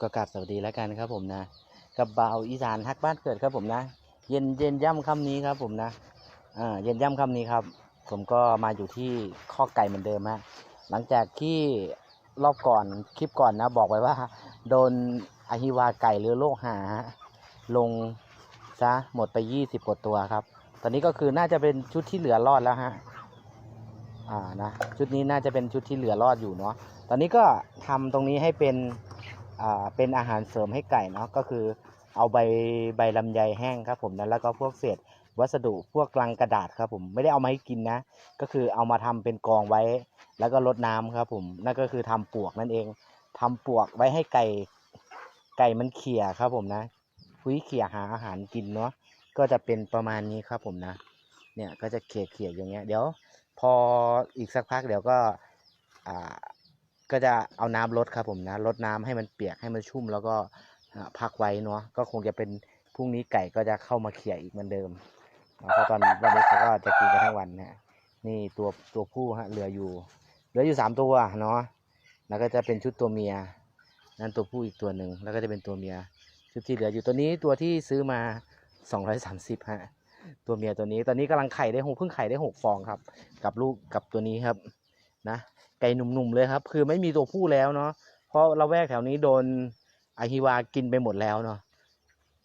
ก็กราบสวัสดีแล้วกันครับผมนะ กับบ่าวอีสานฮักบ้านเกิดครับผมนะ เย็นเย็นย่ำค่ำนี้ครับผมนะอ่าเย็นย่ำค่ำนี้ครับ ผมก็มาอยู่ที่ข้อไก่เหมือนเดิมฮะหลังจากที่รอบก่อนคลิปก่อนนะ บอกไว้ว่า โดนอหิวาไก่หรือโรคหา ลงซะหมดไปยี่สิบกว่าตัวครับ ตอนนี้ก็คือน่าจะเป็นชุดที่เหลือรอดแล้วฮะอ่านะชุดนี้น่าจะเป็นชุดที่เหลือรอดอยู่เนาะตอนนี้ก็ทำตรงนี้ให้เป็น เป็นอาหารเสริมให้ไก่เนาะก็คือเอาใบใบลำไยแห้งครับผมนะแล้วก็พวกเศษวัสดุพวกกลังกระดาษครับผมไม่ได้เอามาให้กินนะ ก็คือเอามาทำเป็นกองไว้ แล้วก็รดน้ำครับผมนั่นก็คือทำปวกนั่นเองทำปวกไว้ให้ไก่ไก่มันเขี่ยครับผมนะคุยเขี่ยหาอาหารกินเนาะก็จะเป็นประมาณนี้ครับผมนะ เนี่ยก็จะเขี่ยเขี่ยอย่างเงี้ยเดี๋ยว พออีกสักพักเดี๋ยวก็อ่า ก็จะเอาน้ำลดครับผมนะลดน้ำให้มันเปียกให้มันชุ่มแล้วก็พักไว้เนาะก็คงจะเป็นพรุ่งนี้ไก่ก็จะเข้ามาเขี่ยอีกเหมือนเดิมเพราะตอนวันนี้เขาก็จะกินกันทั้งวันนะนี่ตัวตัวผู้ฮะเหลืออยู่เหลืออยู่สามตัวเนาะแล้วก็จะเป็นชุดตัวเมีย นั่นตัวผู้อีกตัวหนึ่งแล้วก็จะเป็นตัวเมีย ชุดที่เหลืออยู่ตัวนี้ตัวที่ซื้อมาสองร้อยสามสิบฮะตัวเมียตัวนี้ตอนนี้กำลังไข่ได้หกเพิ่งไข่ได้หกฟองครับ กับลูกกับตัวนี้ครับ นะไก่หนุ่มๆเลยครับ คือไม่มีตัวผู้แล้วเนาะเพราะละแวกแถวนี้โดนอาฮิวากินไปหมดแล้วเนาะ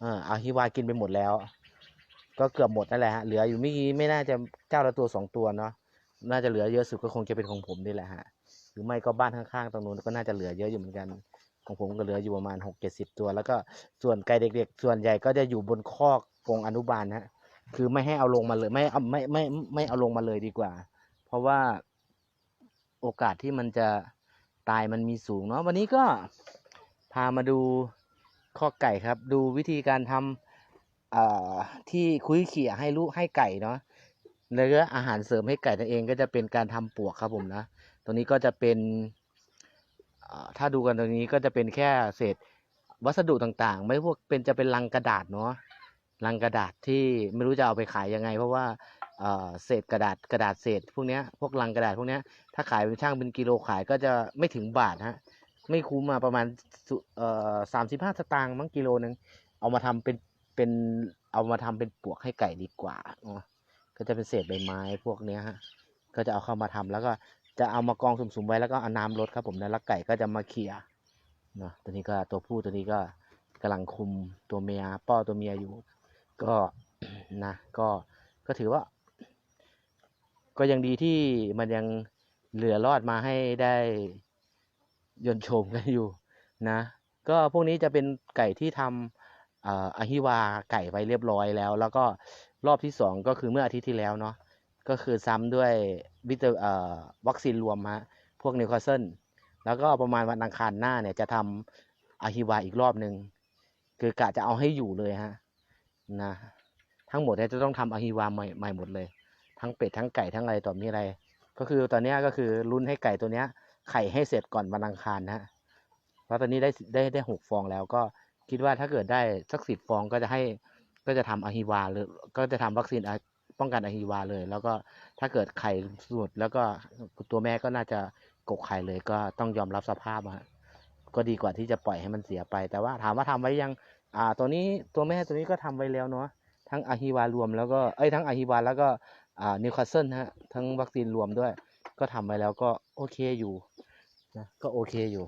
เอออาฮิวากินไปหมดแล้ว ก็เกือบหมดนั่นแหละฮะเหลืออยู่ไม่กี่ไม่น่าจะเจ้าละตัวสองตัวเนาะน่าจะเหลือเยอะสุดก็คงจะเป็นของผมนี่แหละฮะหรือไม่ก็บ้านข้างๆตรงนู้นก็น่าจะเหลือเยอะอยู่เหมือนกัน ของผมก็เหลืออยู่ประมาณหกเจ็ดสิบตัว แล้วก็ส่วนไก่เด็ก ๆ ส่วนใหญ่ก็จะอยู่บนคอกกรงอนุบาลฮะคือไม่ให้เอาลงมาเลยไม่เอาไม่ไม่ไม่ไม่เอาลงมาเลยดีกว่า เพราะว่า โอกาสที่มันจะตายมันมีสูงเนาะวันนี้ก็พามาดูข้อไก่ครับ ดูวิธีการทำที่คุ้ยเขี่ยให้ลูกให้ไก่เนาะแล้วก็อาหารเสริมให้ไก่นั่นเองก็จะเป็นการทำปวกครับผมนะตรงนี้ก็จะเป็นถ้าดูกันตรงนี้ก็จะเป็นแค่เศษวัสดุต่างๆ ไม่พวกเป็นจะเป็นลังกระดาษเนาะลังกระดาษที่ไม่รู้จะเอาไปขายยังไง เพราะว่า เศษกระดาษกระดาษเศษพวกนี้พวกลังกระดาษพวกนี้ถ้าขายเป็นช่างเป็นกิโลขายก็จะไม่ถึงบาทฮะไม่คุ้มมาประมาณสามสิบห้าสตางค์มั้งกิโลนึงเอามาทำเป็นเป็นเอามาทำเป็นปลวกให้ไก่ดีกว่าเนาะก็จะเป็นเศษใบไม้พวกเนี้ยฮะก็จะเอาเข้ามาทำแล้วก็จะเอามากองสุ่มๆไว้แล้วก็เอาน้ำรดครับผมนะแล้วไก่ก็จะมาเขี่ยเนาะตัวนี้ก็ตัวผู้ตัวนี้ก็กำลังคุมตัวเมียป้อตัวเมียอยู่ ก็นะก็ก็ถือว่า ก็ยังดีที่มันยังเหลือรอดมาให้ได้ยนชมกันอยู่นะ ก็พวกนี้จะเป็นไก่ที่ทำอ่ออหิวาไก่ไว้เรียบร้อยแล้ว แล้วก็รอบที่สองก็คือเมื่ออาทิตย์ที่แล้วเนาะก็คือซ้ำด้วยวิตาวัคซีนรวมฮะพวกนิวคาสเซิลแล้วก็ประมาณวันอังคารหน้าเนี่ยจะทำอหิวาอีกรอบหนึ่งคือกะจะเอาให้อยู่เลยฮะนะทั้งหมดเนี่ยจะต้องทำอหิวาใหม่ใหม่หมดเลย ทั้งเป็ดทั้งไก่ทั้งอะไรต่อมีอะไร ก็คือตอนนี้ก็คือลุ้นให้ไก่ตัวเนี้ย ไข่ให้เสร็จก่อนวันอังคารนะฮะเพราะตอนนี้ได้ได้ได้หกฟองแล้วก็คิดว่าถ้าเกิดได้สักสิบฟองก็จะให้ก็จะทำอะฮิวาเลยก็จะทำวัคซีนป้องกันอะฮิวาเลย แล้วก็ถ้าเกิดไข่สุดแล้วก็ตัวแม่ก็น่าจะกกไข่เลยก็ต้องยอมรับสภาพอะฮะก็ดีกว่าที่จะปล่อยให้มันเสียไป แต่ว่าถามว่าทำไว้ยัง อ่าตัวนี้ตัวแม่ตัวนี้ก็ทำไว้แล้วเนาะทั้งอะฮิวารวมแล้วก็เอ้ยทั้งอะฮิวาแล้วก็ นิวคาสเซิลฮะทั้งวัคซีนรวมด้วย ก็ทำไปแล้วก็โอเคอยู่นะก็โอเคอยู่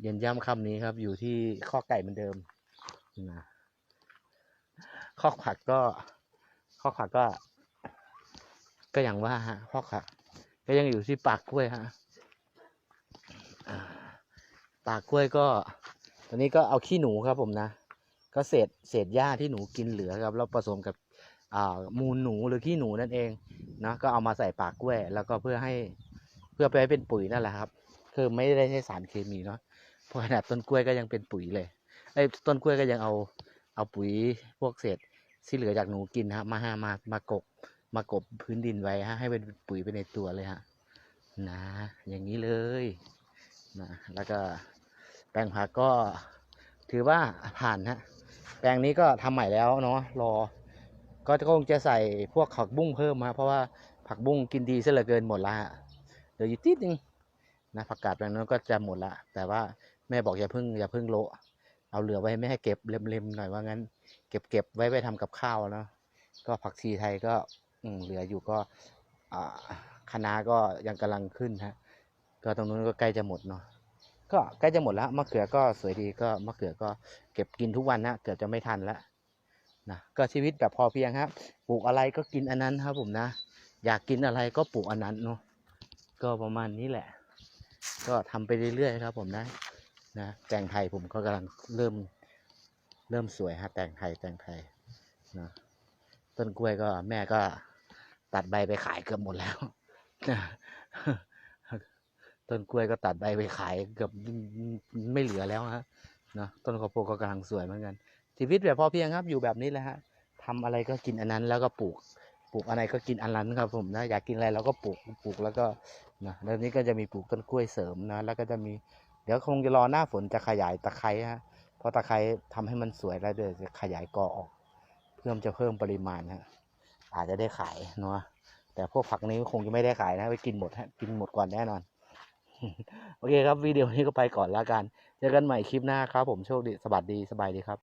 เย็นย่ำคำนี้ครับ อยู่ที่ข้อไก่เหมือนเดิมนะข้อผักก็ข้อผักก็ ก็อย่างว่าฮะข้อผัก ก็ยังอยู่ที่ปากกล้วยฮะปากกล้วยก็ ตอนนี้ก็เอาขี้หนูครับผมนะ ก็เศษเศษหญ้าที่หนูกินเหลือครับ แล้วผสมกับ มูลหนูหรือขี้หนูนั่นเองนะก็เอามาใส่ปากกล้วย แล้วก็เพื่อให้เพื่อไปให้เป็นปุ๋ยนั่นแหละครับ คือไม่ได้ใช้สารเคมีเนาะเพราะขนาดต้นกล้วยก็ยังเป็นปุ๋ยเลยไอ้ต้นกล้วยก็ยังเอาเอาปุ๋ยพวกเศษที่เหลือจากหนูกินฮะมาหามามากบมากบพื้นดินไว้ฮะให้เป็นปุ๋ยไปในตัวเลยฮะนะอย่างนี้เลยนะแล้วก็แปลงผักก็ถือว่าผ่านฮะแปลงนี้ก็ทำใหม่แล้วเนาะรอ ก็คงจะใส่พวกผักบุ้งเพิ่มมาเพราะว่าผักบุ้งกินดีซะเหลือเกินหมดละฮะเหลืออยู่ติดนึงนะผักกาดแปลงนั้นก็จะหมดละแต่ว่าแม่บอกอย่าเพิ่งอย่าเพิ่งโละเอาเหลือไว้ไม่ให้เก็บเล็มๆหน่อยว่างั้น เก็บเก็บไว้ไปทำกับข้าวแล้วก็ผักชีไทยก็อเหลืออยู่ก็อ่าคะก็ยังกำลังขึ้นฮะก็ตรงนู้นก็ใกล้จะหมดเนาะก็ใกล้จะหมดแล้วมะเขือก็สวยดีก็มะเขือก็เก็บกินทุกวันนะเกือบจะไม่ทันแล้ว นะก็ชีวิตแบบพอเพียงครับปลูกอะไรก็กินอันนั้นครับผมนะ อยากกินอะไรก็ปลูกอันนั้นเนาะก็ประมาณนี้แหละ ก็ทำไปเรื่อยๆครับ ผมนะนะแตงไทยผมก็กำลังเริ่มเริ่มสวยฮะแตงไทยแตงไทยนะต้นกล้วยก็แม่ก็ตัดใบไปขายเกือบหมดแล้วนะต้นกล้วยก็ตัดใบไปขายเกือบไม่เหลือแล้วฮะเนาะต้นข้าวโพดก็กำลังสวยเหมือนกัน ชีวิตแบบพอเพียงครับอยู่แบบนี้แหละฮะทำอะไรก็กินอันนั้นแล้วก็ปลูก ปลูกอะไรก็กินอันนั้นครับผมนะอยากกินอะไรเราก็ปลูกปลูกแล้วก็นะแล้วนี้ก็จะมีปลูกต้นกล้วยเสริมนะแล้วก็จะมีเดี๋ยวคงจะรอหน้าฝนจะขยายตะไคร้ฮะเพราะตะไคร้ทำให้มันสวยแล้วเดี๋ยวจะขยายกอออก เพื่อมจะเพิ่มปริมาณฮะอาจจะได้ขายเนาะแต่พวกผักนี้คงจะไม่ได้ขายนะ ไปกินหมดฮะกินหมดก่อนแน่นอนโอเคครับวิดีโอนี้ก็ไปก่อนแล้วกัน เจอกันใหม่คลิปหน้าครับผมโชคดีสวัสดีสบายดีครับ